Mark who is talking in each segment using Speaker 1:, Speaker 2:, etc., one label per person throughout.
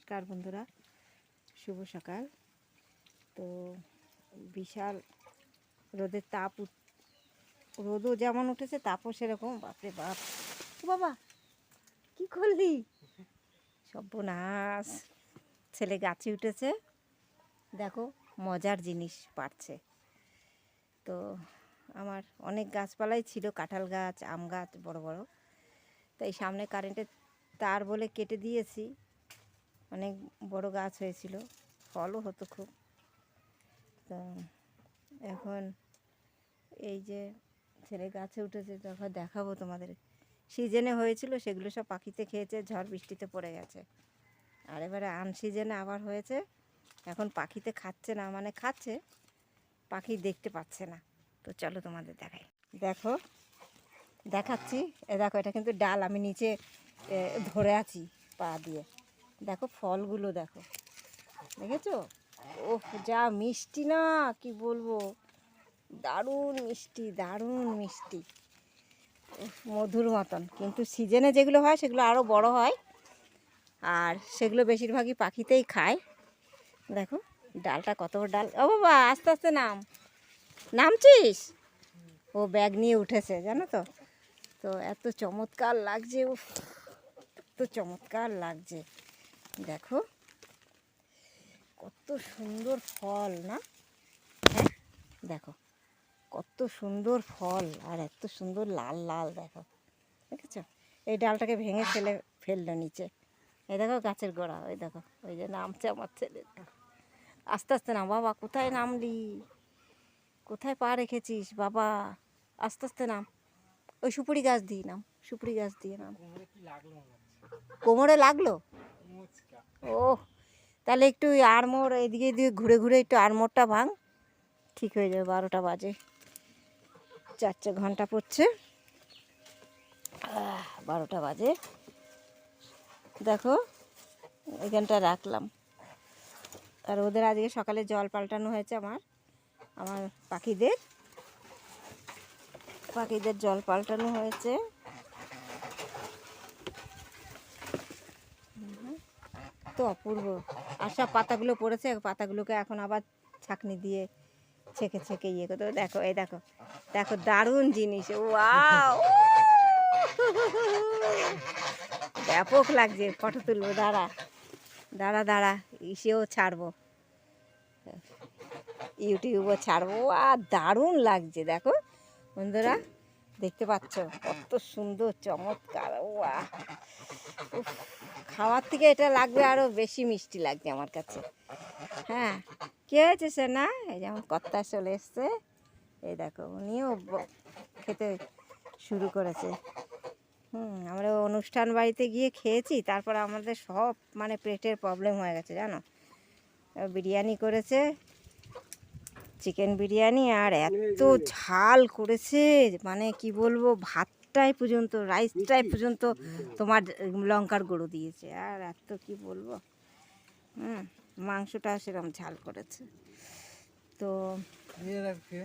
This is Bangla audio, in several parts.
Speaker 1: নমস্কার বন্ধুরা, শুভ সকাল। তো বিশাল রোদের তাপ রোদও যেমন উঠেছে তাপও সেরকম, বাপরে বাপ। বাবা, কি করলি? সর্বনাশ, ছেলে গাছে উঠেছে। দেখো, মজার জিনিস পারছে। তো আমার অনেক গাছপালাই ছিল, কাঁঠাল গাছ, আম গাছ, বড় বড়। তাই সামনে কারেন্টের তার বলে কেটে দিয়েছি। অনেক বড় গাছ হয়েছিল। ফলও হতো খুব। তো এখন এই যে ছেলে গাছে উঠেছে তখন দেখাবো তোমাদের। সিজনে হয়েছিল, সেগুলো সব পাখিতে খেয়েছে, ঝড় বৃষ্টিতে পড়ে গেছে। আর এবারে আনসিজনে আবার হয়েছে। এখন পাখিতে খাচ্ছে না মানে খাচ্ছে, পাখি দেখতে পাচ্ছে না। তো চলো তোমাদের দেখাই। দেখো, দেখাচ্ছি। এ দেখো, এটা কিন্তু ডাল, আমি নিচে ধরে আছি পা দিয়ে। দেখো ফলগুলো দেখো। দেখেছ? ও যা মিষ্টি না, কি বলব? দারুণ মিষ্টি দারুণ মিষ্টি। মধুর মতন। কিন্তু সিজনে যেগুলো হয়, সেগুলো আরও বড় হয়। আর সেগুলো বেশিরভাগই পাখিতেই খায়। দেখো, ডালটা কত ডাল। ও বাবা, আস্তে আস্তে নাম। নামছিস? ও ব্যাগ নিয়ে উঠেছে, জানো তো? তো এত চমৎকার লাগছে, উফ, এত চমৎকার লাগছে। দেখো। কত সুন্দর ফল না? হ্যাঁ দেখো। কত সুন্দর ফল আর এত সুন্দর লাল লাল দেখো। দেখেছ? এই ডালটাকে ভেঙে ফেলে ফেলল নিচে। এই দেখো গাছের গোড়া ওই দেখো ওই যে নামছে আমার ছেলে। আস্তে আস্তে নাম বাবা কোথায় নামলি? কোথায় পা রেখেছিস বাবা? আস্তে আস্তে নাম। ওই সুপুরি গাছ দিয়ে নাম সুপুরি গাছ দিয়ে নাম। কোমরে লাগল ও তাহলে একটু আড়মোড় এদিকে এদিকে ঘুরে ঘুরে একটু আড়মোড়টা ভাঙ। ঠিক হয়ে যাবে, বারোটা বাজে। চার চার ঘণ্টা পড়ছে। বারোটা বাজে। দেখো, এখানটা রাখলাম। আর ওদের আজকে সকালে জল পাল্টানো হয়েছে আমার আমার পাখিদের। পাখিদের জল পাল্টানো হয়েছে। তো অপূর্ব। আর সব পাতাগুলো পড়েছে, পাতাগুলোকে এখন আবার ছাকনি দিয়ে ছেঁকে ছেঁকে ইয়ে করতে দেখো, এই দেখো দেখো, দারুণ জিনিস। ওয়াও! ব্যাপক লাগছে, ফটো তুলবো, দাঁড়া দাঁড়া দাঁড়া, ইসেও ছাড়বো, ইউটিউবও ছাড়বো। আর দারুণ লাগছে, দেখো, বন্ধুরা। দেখতে পাচ্ছ? কত সুন্দর, চমৎকার ওয়া খাওয়ার থেকে এটা লাগবে আরও বেশি মিষ্টি লাগছে আমার কাছে। হ্যাঁ কে হয়েছে সে না এই যেমন কর্তা চলে এসছে। এই দেখো, উনিও খেতে শুরু করেছে। হুম, আমরা অনুষ্ঠান বাড়িতে গিয়ে খেয়েছি, তারপর আমাদের সব মানে পেটের প্রবলেম হয়ে গেছে, জানো? বিরিয়ানি করেছে চিকেন বিরিয়ানি আর এত ঝাল করেছে মানে কি বলব ভাতটাই পর্যন্ত রাইসটাই পর্যন্ত তোমার লঙ্কার গুঁড়ো দিয়েছে। আর এত কি বলব? হুম মাংসটা সেরকম ঝাল করেছে। তো কী।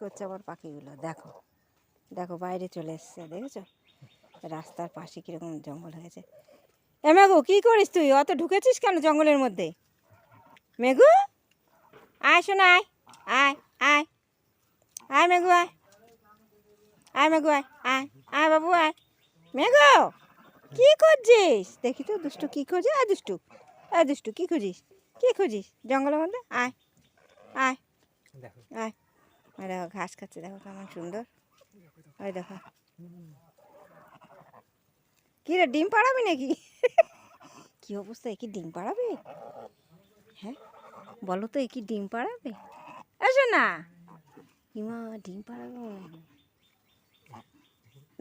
Speaker 1: করছে আবার পাখিগুলো? দেখো দেখো বাইরে চলে এসছে দেখেছ? রাস্তার পাশে কীরকম জঙ্গল হয়েছে। এ মেঘু কী করিস তুই? অত ঢুকেছিস কেন জঙ্গলের মধ্যে? মেঘু? আয় শোনা আয় আয় আয় আয় মেঘু আয় আয় মেঘু আয় আয় আয় বাবু আয় মেঘু কী করছিস দেখি তো দুষ্টু কী খুঁজে আয় দুষ্টু আয় দুষ্টু কী খুঁজিস কী খুঁজিস জঙ্গলের মধ্যে আয় আয় আয় ওই দেখো ঘাস খাচ্ছে দেখো কেমন সুন্দর ওই দেখো কি রে ডিম পাড়াবি নাকি কি অবস্থা কি ডিম পাড়াবে হ্যাঁ বলো তো, এ কি ডিম পাড়াবে? এসো না। হিমা, ডিম পাড়াবে?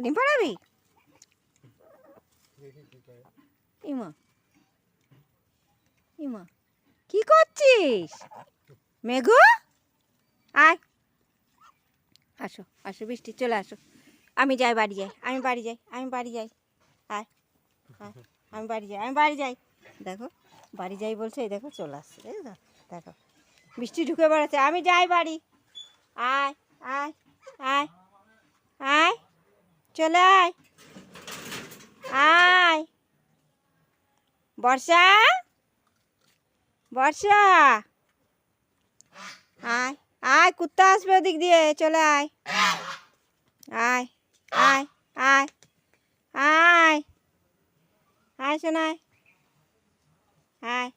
Speaker 1: ডিম পাড়াবি? ইমা ইমা কি করছিস? মেঘু, আয়। আসো আসো, বৃষ্টি, চলে আসো। আমি যাই, বাড়ি যাই, আমি বাড়ি যাই, আমি বাড়ি যাই। আয় আয়, আমি বাড়ি যাই, আমি বাড়ি যাই। দেখো, বাড়ি যাই বলছে, এই দেখো, চলে আসছে দেখো। বৃষ্টি ঢুকে বেড়াচ্ছে। আমি যাই বাড়ি। আয় আয় আয় আয়, চলে আয়। আয়। বর্ষা? বর্ষা? আয় আয়, কুত্তা আসবে ওদিক দিয়ে। চলে আয়। আয় আয় আয় আয় শোনায় আয়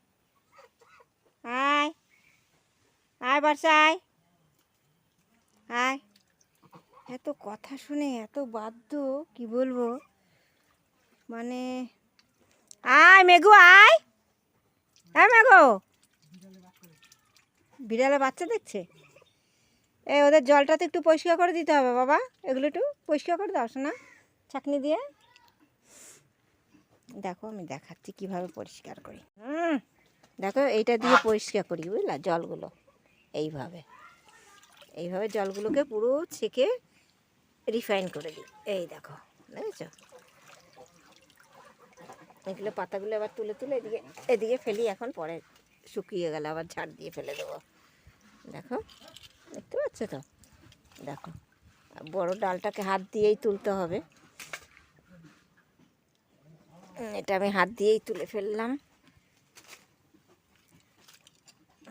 Speaker 1: আয় বর্ষা আয় এত কথা শুনে এত বাধ্য, কি বলব? মানে আয় মেঘু, আয়। হ্যাঁ মেঘু। বিড়ালে বাচ্চা দেখছে? এ ওদের জলটা তো একটু পরিষ্কার করে দিতে হবে বাবা। এগুলো একটু পরিষ্কার করে দাও না ছাকনি দিয়ে। দেখো, আমি দেখাচ্ছি কীভাবে পরিষ্কার করি। হুম, দেখো, এইটা দিয়ে পরিষ্কার করি, বুঝলা, জলগুলো। এইভাবে। এইভাবে জলগুলোকে পুরো ছেঁকে রিফাইন করে দিই। এই দেখো, দেখেছ? এগুলো পাতাগুলো আবার তুলে তুলে এদিকে এদিকে ফেলি, এখন পরে শুকিয়ে গেলে আবার ঝাড় দিয়ে ফেলে দেবো। দেখো, দেখতে পাচ্ছ তো? দেখো বড় ডালটাকে হাত দিয়েই তুলতে হবে। এটা আমি হাত দিয়েই তুলে ফেললাম।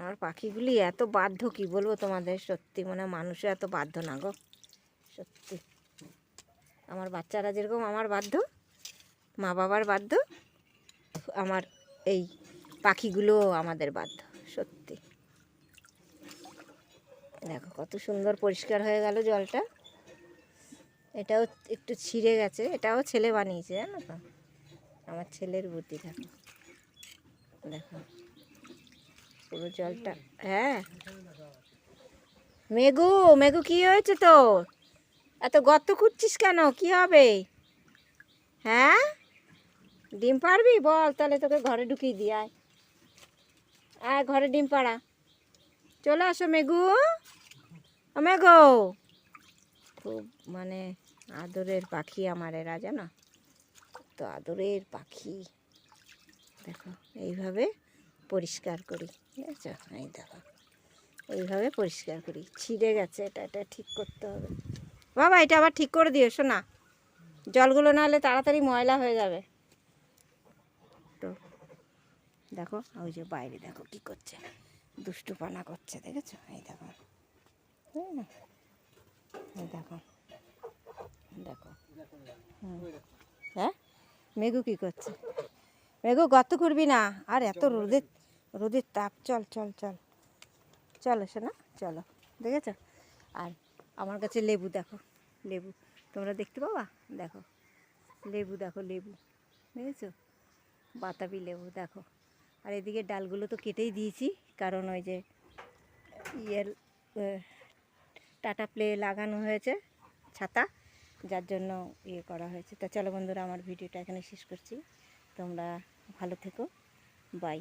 Speaker 1: আমার পাখিগুলি এত বাধ্য, কি বলব তোমাদের? সত্যি মানে মানুষও এত বাধ্য না গো। সত্যি। আমার বাচ্চারা যেরকম আমার বাধ্য, মা বাবার বাধ্য, আমার এই পাখিগুলোও আমাদের বাধ্য, সত্যি। দেখো কত সুন্দর পরিষ্কার হয়ে গেল জলটা। এটাও একটু ছিঁড়ে গেছে, এটাও ছেলে বানিয়েছে, জানো তো? আমার ছেলের বুদ্ধি, দেখো। দেখো। পুরো জলটা হ্যাঁ। মেঘু মেঘু, কি হয়েছে তো এত গর্ত খুঁজছিস কেন? কি হবে? হ্যাঁ? ডিম পারবি বল, তাহলে তোকে ঘরে ঢুকিয়ে দিই আয়। ঘরে ডিম পাড়া। চলে আসো, মেঘু। ও, মেঘু। খুব মানে আদরের পাখি আমার এরা, জানো? তো আদরের পাখি। দেখো, এইভাবে পরিষ্কার করি বুঝেছ এই দেখো, এইভাবে পরিষ্কার করি। ছিঁড়ে গেছে, এটা এটা ঠিক করতে হবে। বাবা, এটা আবার ঠিক করে দিও, শোনা। জলগুলো না হলে তাড়াতাড়ি ময়লা হয়ে যাবে। তো, দেখো, ওই যে বাইরে দেখো কি করছে। দুষ্টু পানা করছে, দেখেছ? এই দেখো। দেখো দেখো। হ্যাঁ? মেঘু কি করছে? মেঘু গর্ত করবি না। আর এত রোদের রোদের তাপ। চল চল চল। চলো শোনা চলো। দেখেছ? আর আমার কাছে লেবু দেখো। লেবু। তোমরা দেখতে পাবা? দেখো। লেবু দেখো লেবু। দেখেছ? বাতাবি লেবু দেখো। আর এদিকে ডালগুলো তো কেটেই দিয়েছি। কারণ ওই যে ইয়ের টাটা প্লে লাগানো হয়েছে ছাতা। যার জন্য ইয়ে করা হয়েছে। তা চলো বন্ধুরা আমার ভিডিওটা এখানে শেষ করছি। তোমরা ভালো থেকো। বাই